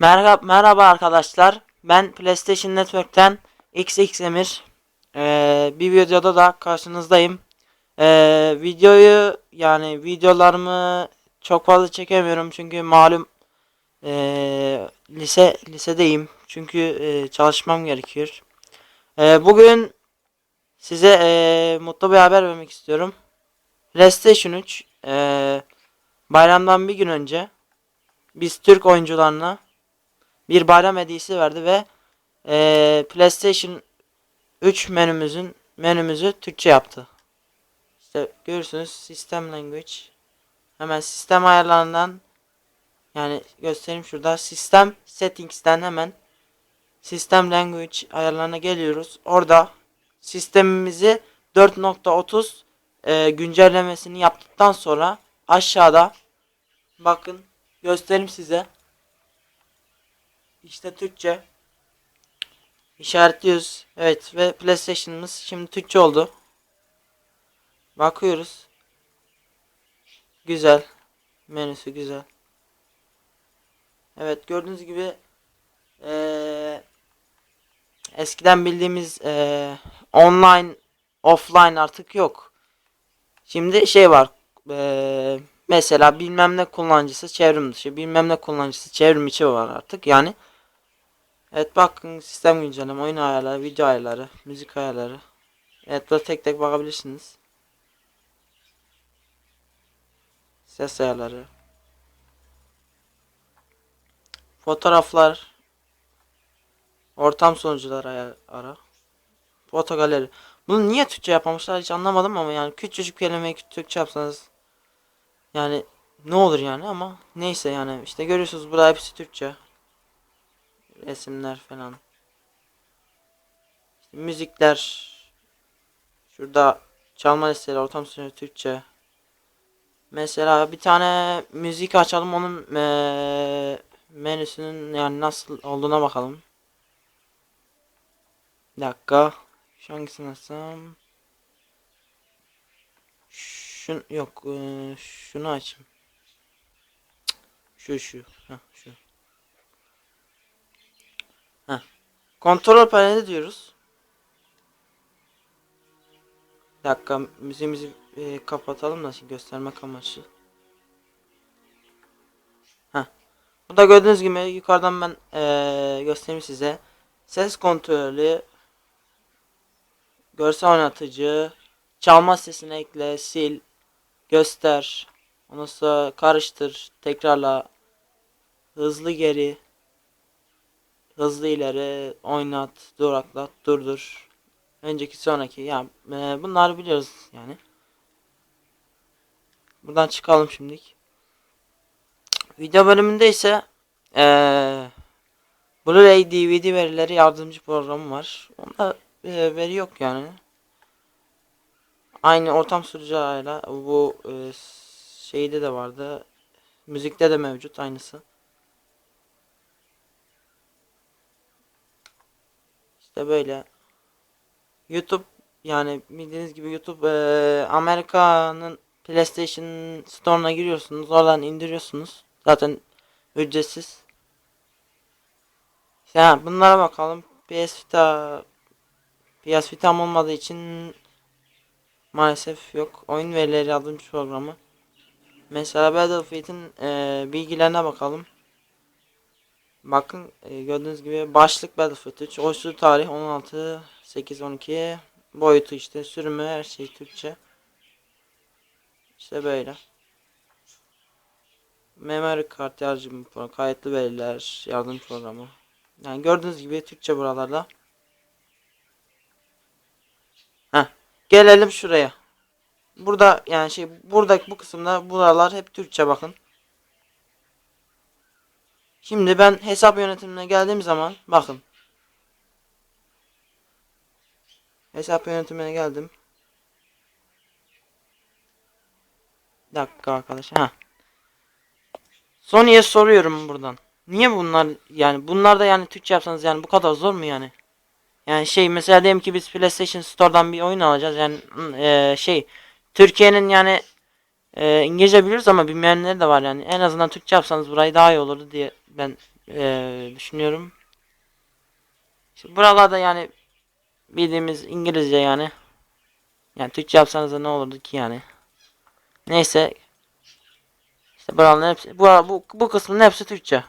Merhaba, merhaba arkadaşlar. Ben PlayStation Network'ten XX Emir. Ee, bir videoda da karşınızdayım. Ee, videoyu yani videolarımı çok fazla çekemiyorum çünkü malum ee, lise lisedeyim. Çünkü ee, çalışmam gerekiyor. Ee, bugün size ee, mutlu bir haber vermek istiyorum. PlayStation 3 ee, bayramdan bir gün önce biz Türk oyuncularına bir bayram hediyesi verdi ve eee, PlayStation 3 menümüzün menümüzü Türkçe yaptı. İşte görürsünüz System Language. Hemen sistem ayarlarından yani göstereyim şurada System Settings'ten hemen System Language ayarlarına geliyoruz. Orada sistemimizi 4.30 eee, güncellemesini yaptıktan sonra aşağıda bakın göstereyim size. İşte Türkçe. İşaretliyoruz. Evet ve PlayStation'ımız şimdi Türkçe oldu. Bakıyoruz. Güzel. Menüsü güzel. Evet gördüğünüz gibi eee, eskiden bildiğimiz eee, online offline artık yok. Şimdi şey var. Eee, mesela bilmem ne kullanıcısı çevrim dışı, bilmem ne kullanıcısı çevrim içi var artık. Yani Evet bakın sistem güncelleme, oyun ayarları, video ayarları, müzik ayarları. Evet burada tek tek bakabilirsiniz. Ses ayarları. Fotoğraflar. Ortam sonucular ayar, ara. Foto galeri. Bunu niye Türkçe yapmamışlar hiç anlamadım ama yani küçücük kelimeyi Türkçe yapsanız yani ne olur yani ama neyse yani işte görüyorsunuz burada hepsi Türkçe resimler falan. İşte müzikler. Şurada çalma listeleri, ortam sınırı Türkçe. Mesela bir tane müzik açalım onun eee, menüsünün yani nasıl olduğuna bakalım. Bir dakika. Şu hangisini açsam? Şun yok eee, şunu açayım. Şu şu. Heh, şu. Kontrol paneli diyoruz. Bir dakika müziğimizi e, kapatalım da göstermek amaçlı. Heh. Burada gördüğünüz gibi yukarıdan ben e, göstereyim size. Ses kontrolü, görsel oynatıcı, çalma sesini ekle, sil, göster, ondan sonra karıştır, tekrarla, hızlı geri, hızlı ileri, oynat, duraklat, durdur. Önceki sonraki ya e, bunları biliyoruz yani. Buradan çıkalım şimdilik. Video bölümünde ise e, Blu-ray DVD verileri yardımcı programı var. Onda e, veri yok yani. Aynı ortam ayarla bu e, şeyde de vardı. Müzikte de mevcut aynısı. İşte böyle. YouTube yani bildiğiniz gibi YouTube eee, Amerika'nın PlayStation Store'una giriyorsunuz. Oradan indiriyorsunuz. Zaten ücretsiz. Ya bunlara bakalım. PS Vita PS Vita'm olmadığı için maalesef yok. Oyun verileri yardımcı programı. Mesela Battlefield'in eee, bilgilerine bakalım. Bakın e, gördüğünüz gibi başlık Battlefield 3 oluştuğu tarih 16 8 12 boyutu işte sürümü her şey Türkçe. İşte böyle. Memory kart yardımcı programı kayıtlı veriler yardım programı. Yani gördüğünüz gibi Türkçe buralarda. Heh, gelelim şuraya. Burada yani şey buradaki bu kısımda buralar hep Türkçe bakın Şimdi ben hesap yönetimine geldiğim zaman bakın. Hesap yönetimine geldim. Dakika arkadaşlar. Ha. Sony'ye soruyorum buradan. Niye bunlar yani bunlar da yani Türkçe yapsanız yani bu kadar zor mu yani? Yani şey mesela diyelim ki biz PlayStation Store'dan bir oyun alacağız yani eee, şey Türkiye'nin yani eee, İngilizce biliyoruz ama bilmeyenleri de var yani en azından Türkçe yapsanız burayı daha iyi olurdu diye ben eee, düşünüyorum. İşte buralarda yani bildiğimiz İngilizce yani. Yani Türkçe yapsanız da ne olurdu ki yani. Neyse. İşte buraların hepsi bu bu bu kısmın hepsi Türkçe.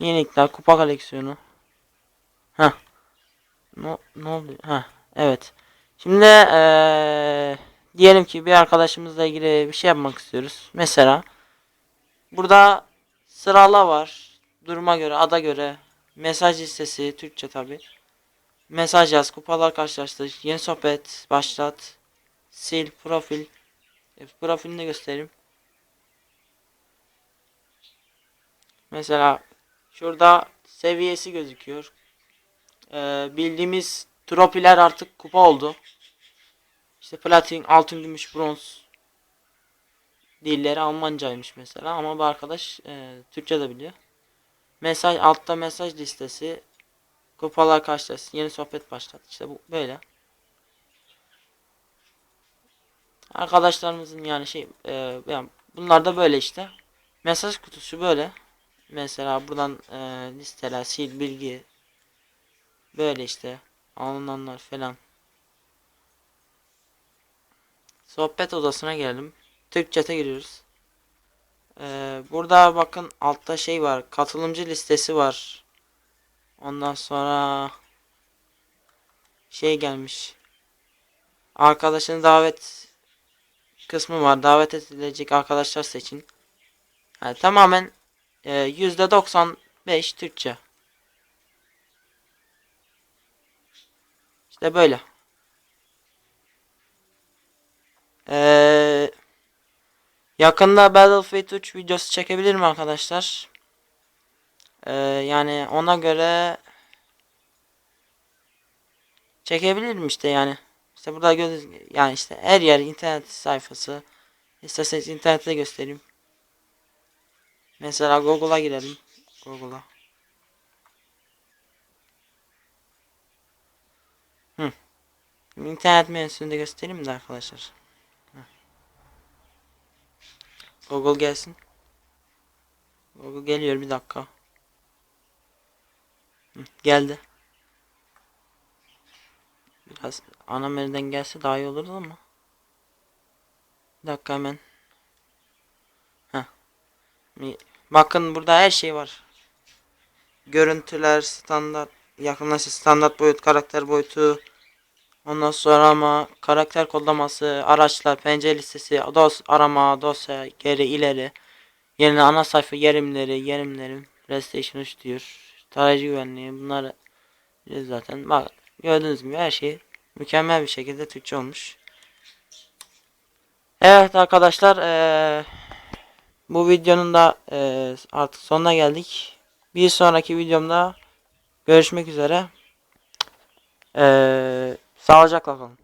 Yenilikler, kupa koleksiyonu. Ha. Ne ne oldu? Ha, evet. Şimdi eee, diyelim ki bir arkadaşımızla ilgili bir şey yapmak istiyoruz. Mesela burada sırala var. Duruma göre, ada göre. Mesaj listesi, Türkçe tabi. Mesaj yaz, kupalar karşılaştır, yeni sohbet, başlat, sil, profil. E, profilini de göstereyim. Mesela şurada seviyesi gözüküyor. Ee, bildiğimiz tropiler artık kupa oldu. İşte platin, altın, gümüş, bronz. Dilleri Almancaymış mesela ama bu arkadaş e, Türkçe de biliyor. Mesaj altta mesaj listesi. Kupalar karşılaşsın. Yeni sohbet başlat. İşte bu böyle. Arkadaşlarımızın yani şey e, yani bunlar da böyle işte. Mesaj kutusu böyle. Mesela buradan e, listeler, sil, bilgi böyle işte alınanlar falan. Sohbet odasına geldim. Türk chat'e giriyoruz. Ee, burada bakın altta şey var. Katılımcı listesi var. Ondan sonra şey gelmiş. Arkadaşını davet kısmı var. Davet edilecek arkadaşlar seçin. Yani tamamen e, %95 Türkçe. İşte böyle. Ee, yakında Battlefield 3 videosu çekebilirim arkadaşlar. Ee, yani ona göre çekebilirim işte yani. İşte burada göz yani işte her yer internet sayfası. İsterseniz internette göstereyim. Mesela Google'a girelim. Google'a. Hı. İnternet menüsünü de göstereyim de arkadaşlar. Hı. Google gelsin. Google geliyor bir dakika. Hı, geldi. Biraz ana menüden gelse daha iyi olurdu ama. Bir dakika hemen. Heh. Bakın burada her şey var. Görüntüler, standart, yakınlaşır, standart boyut, karakter boyutu. Ondan sonra ama karakter kodlaması, araçlar, pencere listesi, dos, arama, dosya, geri, ileri. Yerine ana sayfa yerimleri, yerimlerim, PlayStation 3 diyor. Tarayıcı güvenliği bunları zaten. Bak gördüğünüz gibi her şey mükemmel bir şekilde Türkçe olmuş. Evet arkadaşlar eee, bu videonun da eee, artık sonuna geldik. Bir sonraki videomda görüşmek üzere. Eee sağlıcakla kalın.